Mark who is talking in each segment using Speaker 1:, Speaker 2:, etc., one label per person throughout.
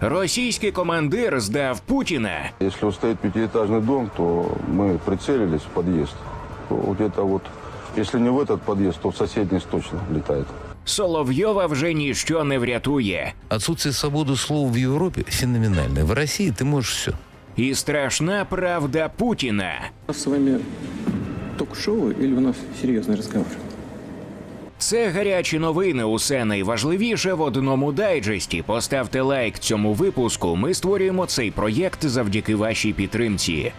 Speaker 1: Російський командир здав Путіна.
Speaker 2: Если вот стоит пятиэтажный дом, то мы прицелились в подъезд. То вот это вот, если не в этот подъезд, то в соседний точно летает.
Speaker 1: Соловйова вже ніщо не врятує.
Speaker 3: Отсутствие свободы слова в Европе феноменальное. В России ты можешь все.
Speaker 1: І страшна правда Путіна.
Speaker 4: У нас с вами ток-шоу или у нас серьезный разговор?
Speaker 1: Це гарячі новини. Усе найважливіше в одному дайджесті. Поставте лайк цьому випуску. Ми створюємо цей проєкт завдяки вашій підтримці.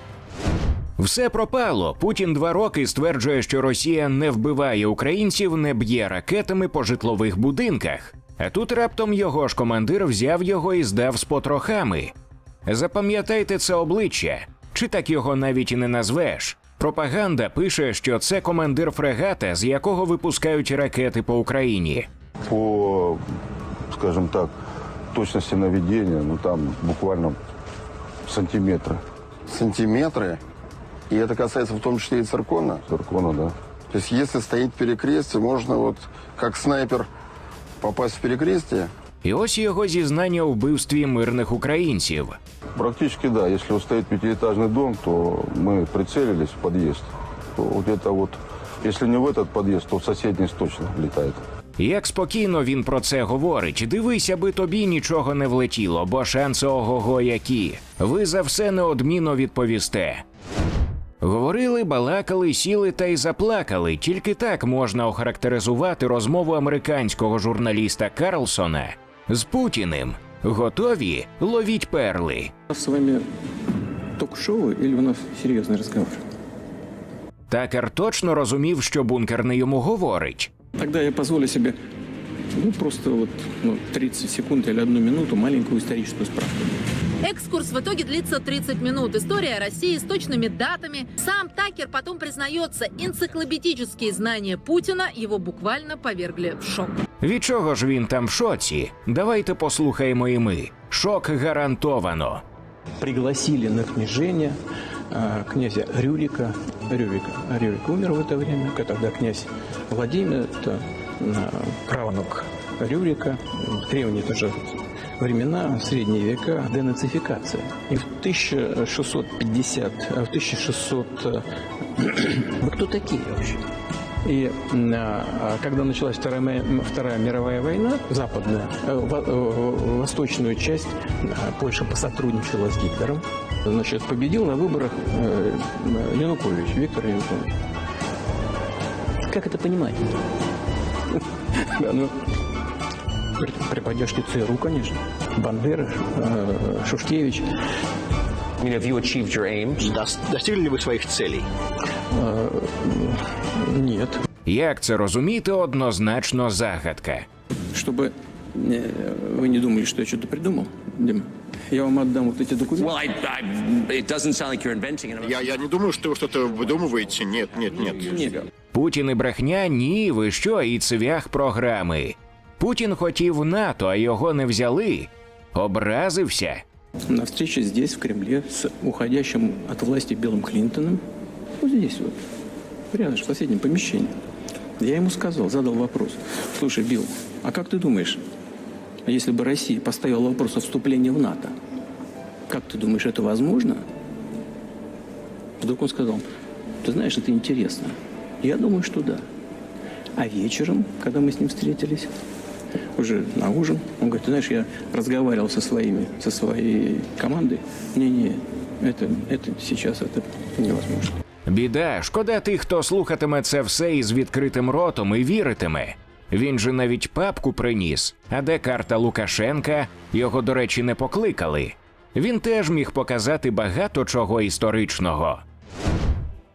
Speaker 1: Все пропало. Путін два роки стверджує, що Росія не вбиває українців, не б'є ракетами по житлових будинках. А тут раптом його ж командир взяв його і здав з потрохами. Запам'ятайте це обличчя, чи так його навіть і не назвеш. Пропаганда пише, що це командир фрегата, з якого випускають ракети по Україні.
Speaker 2: По, скажем так, точности наведения, ну там буквально сантиметры.
Speaker 5: сантиметры. И это касается в том числе и циркона.
Speaker 2: Циркона, да.
Speaker 5: То есть если стоит перекрестие, можно вот как снайпер попасть в перекрестие.
Speaker 1: І ось його зізнання у вбивстві мирних українців.
Speaker 2: Практически да. Если вот стоит пятиэтажный дом, то мы прицелились в подъезд. То вот это вот, если не в этот подъезд, то в соседний точно летает.
Speaker 1: Як спокійно він про це говорить. Дивись, аби тобі нічого не влетіло, бо шанси ого-го які. Ви за все неодмінно відповісте. Говорили, балакали, сіли та й заплакали. Тільки так можна охарактеризувати розмову американського журналіста Карлсона з Путіним. Готові ловіть перли.
Speaker 4: У нас с вами ток-шоу или у нас серйозний розговор?
Speaker 1: Такер точно розумів, що бункер не йому говорить.
Speaker 4: Тоді я позволю собі ну, просто от, ну, 30 секунд или одну минуту маленьку історичну справку.
Speaker 6: Экскурс в итоге длится 30 минут. История России с точными датами. Сам Такер потом признается, энциклопедические знания Путина его буквально повергли в шок.
Speaker 1: Від чого ж він там в шоці? Давайте послухаємо і ми. Шок гарантовано.
Speaker 4: Пригласили на княжение а, князя Рюрика. Рюрика. Рюрик умер в это время, тогда князь Владимир, это а, правнук Рюрика. Древние тоже времена, средние века, денацификация. И в 1650, а в 1600... э, Вы кто такие вообще? И м, а, когда началась Вторая, Вторая мировая война, западная, э, э, восточную часть а, Польша посотрудничала с Гитлером. Значит, победил на выборах Янукович, Виктор Янукович. Как это понимать? Да, ну, при, при поддержке ЦРУ, конечно. Бандера, э, Шушкевич.
Speaker 7: I mean, have you achieved your aims?
Speaker 8: Дос- Достигли ли вы своих целей?
Speaker 4: Э, нет.
Speaker 1: Як це розуміти, однозначно загадка.
Speaker 4: Чтобы э, вы не думали, что я что-то придумал, Дима. Я вам отдам вот эти документы.
Speaker 7: Well, I, I, it doesn't sound like you're inventing it.
Speaker 8: Я, я не думаю, что вы что-то выдумываете. Нет, нет, нет.
Speaker 4: Нет.
Speaker 1: Путін і брехня ні, ви що, і цвях програми. Путін хотів НАТО, а його не взяли. Образився.
Speaker 4: На встрече здесь, в Кремле, с уходящим от власти Белым Клинтоном, вот здесь вот, рядом, в соседнем помещении. Я ему сказал, задал вопрос. Слушай, Билл, а как ты думаешь, если бы Россия поставила вопрос о вступлении в НАТО, как ты думаешь, это возможно? Вдруг он сказал, ты знаешь, это интересно. Я думаю, что да. А вечером, когда мы с ним встретились, уже на ужин, он говорит, ты знаешь, я разговаривал со своими, со своей командой. Не-не, это, это сейчас это невозможно.
Speaker 1: Біда, шкода тих, хто слухатиме це все із відкритим ротом і віритиме. Він же навіть папку приніс. А де карта Лукашенка? Його, до речі, не покликали. Він теж міг показати багато чого історичного.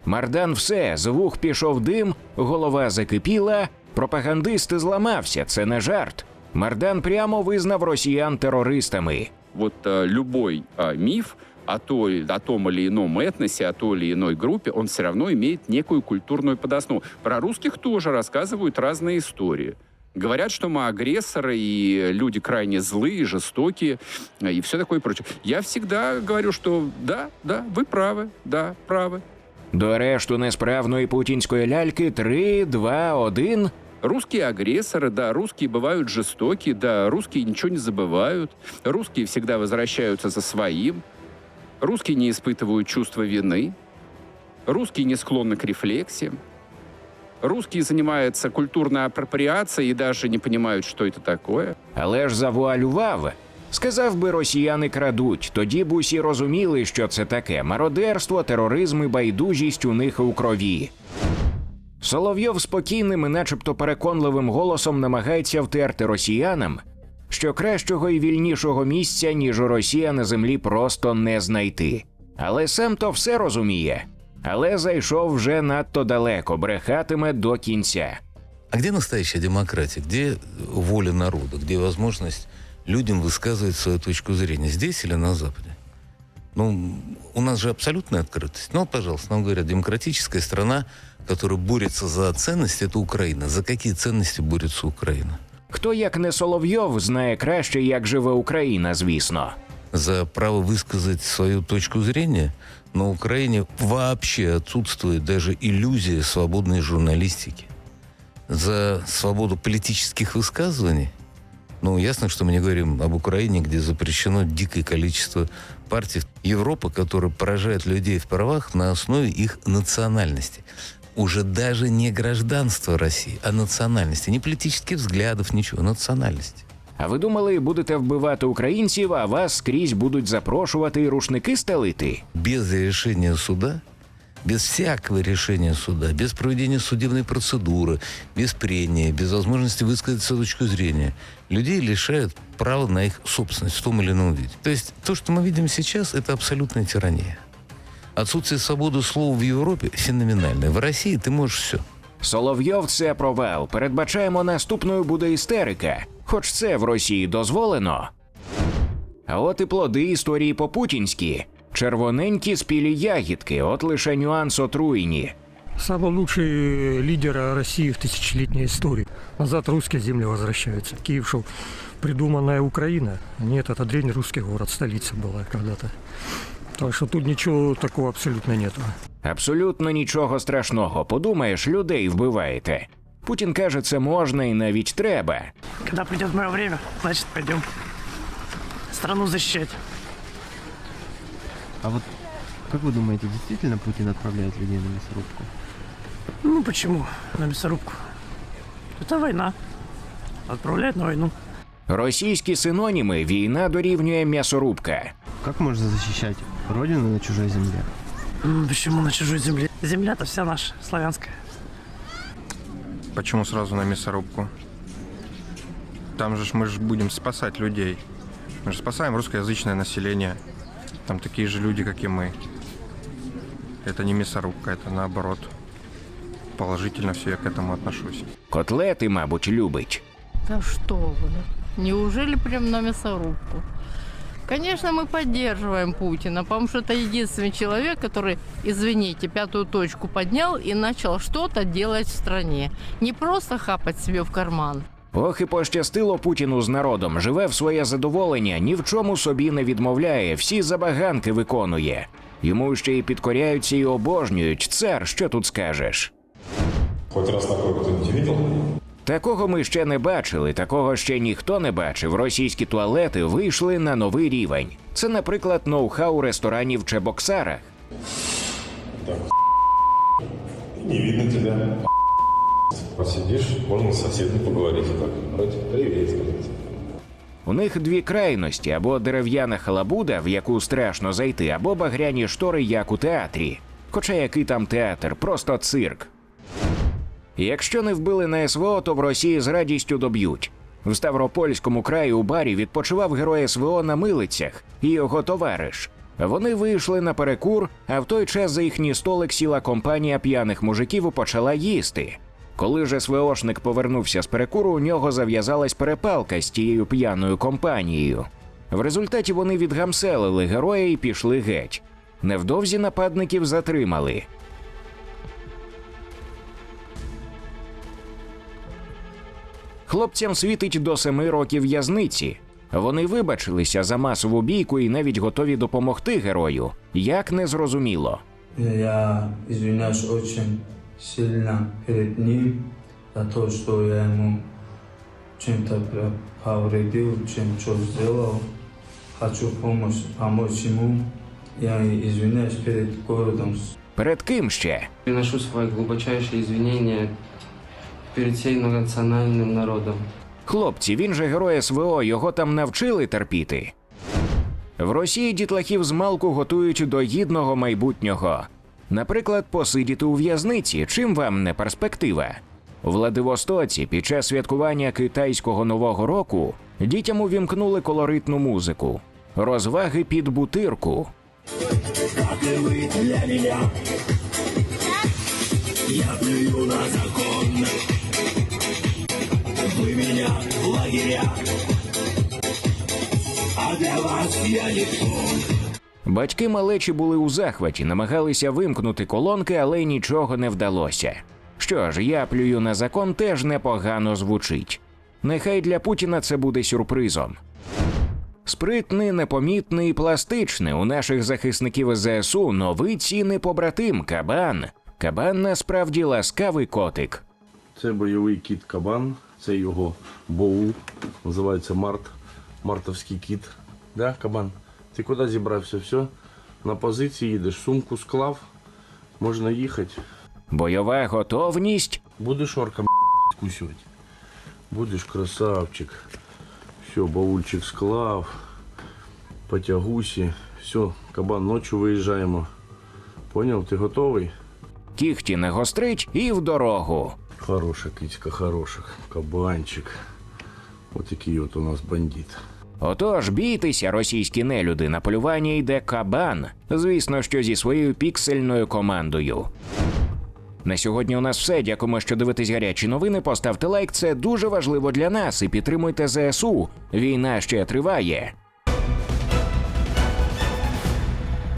Speaker 1: Мардан все, з вух пішов дим, голова закипіла, пропагандист зламався, це не жарт. Мардан прямо визнав росіян терористами.
Speaker 9: вот э, любой э, миф о, той, о том или ином этносе, о той или иной группе, он все равно имеет некую культурную подоснову. Про русских тоже рассказывают разные истории. Говорят, что мы агрессоры и люди крайне злые, жестокие э, и все такое прочее. Я всегда говорю, что да, да, вы правы, да, правы.
Speaker 1: До арешту несправної путінської ляльки 3, 2, 1.
Speaker 9: Русские агрессоры, да, русские бывают жестокие, да, русские ничего не забывают, русские всегда возвращаются за своим, русские не испытывают чувства вины, русские не склонны к рефлексиям, русские занимаются культурной апроприацией и даже не понимают, что это такое.
Speaker 1: Але ж завуалював. Сказав би, росіяни крадуть, тоді б усі розуміли, що це таке мародерство, тероризм і байдужість у них у крові. Соловйов спокійним і начебто переконливим голосом намагається втерти росіянам, що кращого і вільнішого місця, ніж Росія на землі, просто не знайти. Але сам то все розуміє. Але зайшов вже надто далеко, брехатиме до кінця.
Speaker 3: А где настоящая демократия? Где воля народа? Где возможность людям высказывать свою точку зрения? Здесь или на Западе? Ну, у нас же абсолютная открытость. Ну, вот, пожалуйста, нам говорят, демократическая страна, которая борется за ценности, это Украина. За какие ценности борется Украина?
Speaker 1: Хто як не Соловйов знає краще, як живе Україна, звісно.
Speaker 3: За право высказать свою точку зрения на Украине вообще отсутствует даже иллюзия свободной журналистики. За свободу политических высказываний ну, ясно, что мы не говорим об Украине, где запрещено дикое количество партий. Европа, которая поражает людей в правах на основе их национальности. Уже даже не гражданства России, а национальности. Не политических взглядов, ничего, национальности.
Speaker 1: А ви думали, будете вбивати українців, а вас скрізь будуть запрошувати і рушники стелити?
Speaker 3: без решения суда, без всякого решения суда, без проведения судебной процедуры, без прения, без возможности высказать свою точку зрения, людей лишают права на их собственность в том или ином виде. То есть то, что мы видим сейчас, это абсолютная тирания. Отсутствие свободы слова в Европе феноменальное. В России ты можешь все.
Speaker 1: Соловйов це провал. Передбачаємо, наступною буде істерика. Хоч це в Росії дозволено. А от і плоди історії по-путінськи. Червоненькі спілі ягідки, от лише нюанс отруйні.
Speaker 10: Самый лучший лидер России в тысячелетней истории. Назад русские земли возвращаются. Киев шел придуманная Украина. Нет, это древний русский город, столица была когда-то. Так что тут ничего такого абсолютно нету.
Speaker 1: Абсолютно нічого страшного. Подумаєш, людей вбиваєте. Путін каже, це можна і навіть треба.
Speaker 10: Когда придет мое время, значит пойдем страну защищать.
Speaker 11: А вот как вы думаете, действительно Путин отправляет людей на мясорубку?
Speaker 10: Ну почему на мясорубку? Это война. Отправляют на войну.
Speaker 1: Російські синоніми війна дорівнює м'ясорубка.
Speaker 11: Как можно защищать родину на чужой земле?
Speaker 10: Почему на чужой земле? Земля-то вся наша, славянская.
Speaker 12: Почему сразу на мясорубку? Там же ж мы же будем спасать людей. Мы же спасаем русскоязычное население. Там такие же люди, как и мы. Это не мясорубка, это наоборот. Положительно все я к этому отношусь.
Speaker 1: Котлети, мабуть, любить.
Speaker 13: Да что вы. Неужели прям на мясорубку? Конечно, мы поддерживаем Путина, потому что это единственный человек, который, извините, пятую точку поднял и начал что-то делать в стране. Не просто хапать себе в карман.
Speaker 1: Ох і пощастило Путіну з народом. Живе в своє задоволення, ні в чому собі не відмовляє, всі забаганки виконує. Йому ще й підкоряються і обожнюють. Цар, що тут скажеш?
Speaker 14: Хоть раз такое кто-нибудь видел?
Speaker 1: Такого ми ще не бачили, такого ще ніхто не бачив. Російські туалети вийшли на новий рівень. Це, наприклад, ноу-хау ресторанів Чебоксарах.
Speaker 14: Не видно тебя. Посидишь, можно с соседом поговорить. Так, вроде привет сказать.
Speaker 1: У них дві крайності: або дерев'яна халабуда, в яку страшно зайти, або багряні штори, як у театрі. Хоча який там театр, просто цирк. Якщо не вбили на СВО, то в Росії з радістю доб'ють. В Ставропольському краї у барі відпочивав герой СВО на милицях і його товариш. Вони вийшли на перекур, а в той час за їхній столик сіла компанія п'яних мужиків і почала їсти. Коли же СВОшник повернувся з перекуру, у нього зав'язалась перепалка з тією п'яною компанією. В результаті вони відгамселили героя і пішли геть. Невдовзі нападників затримали. Хлопцям світить до семи років в'язниці. Вони вибачилися за масову бійку і навіть готові допомогти герою. Як не зрозуміло.
Speaker 15: Я извиняюсь очень сильно перед ним за то, что я ему чем-то повредил, чем что сделал. Хочу помочь, ему. Я извиняюсь перед городом.
Speaker 1: Перед ким ще?
Speaker 15: Приношу свои глубочайшие извинения перед всем национальным народом.
Speaker 1: Хлопці, він же герой СВО, його там навчили терпіти. В Росії дітлахів з малку готують до гідного майбутнього. Наприклад, посидіти у в'язниці, чим вам не перспектива. У Владивостоці під час святкування китайського нового року дітям увімкнули колоритну музику, розваги під бутирку.
Speaker 16: Я плюю на закон. Вы меня в лагеря, а для вас я никто.
Speaker 1: Батьки малечі були у захваті, намагалися вимкнути колонки, але нічого не вдалося. Що ж, я плюю на закон теж непогано звучить. Нехай для Путіна це буде сюрпризом. Спритний, непомітний, пластичний у наших захисників ЗСУ новий цінний побратим Кабан. Кабан насправді ласкавий котик.
Speaker 17: Це бойовий кіт Кабан, це його боу, називається Март, мартовський кіт. Да, Кабан? Ти куди зібрався? Все? На позиції їдеш, сумку склав, можна їхати.
Speaker 1: Бойова готовність.
Speaker 17: Будеш орком скусювати. Будеш красавчик. Все, баульчик склав, потягусі. Все, кабан, ночі виїжджаємо. Поняв, ти готовий?
Speaker 1: Кіхті не гострить і в дорогу.
Speaker 17: Хороша кицька, хороша. Кабанчик. От такий от у нас бандит.
Speaker 1: Отож, бійтеся, російські нелюди, на полювання йде кабан. Звісно, що зі своєю піксельною командою. На сьогодні у нас все. Дякуємо, що дивитесь гарячі новини. Поставте лайк, це дуже важливо для нас. І підтримуйте ЗСУ. Війна ще триває.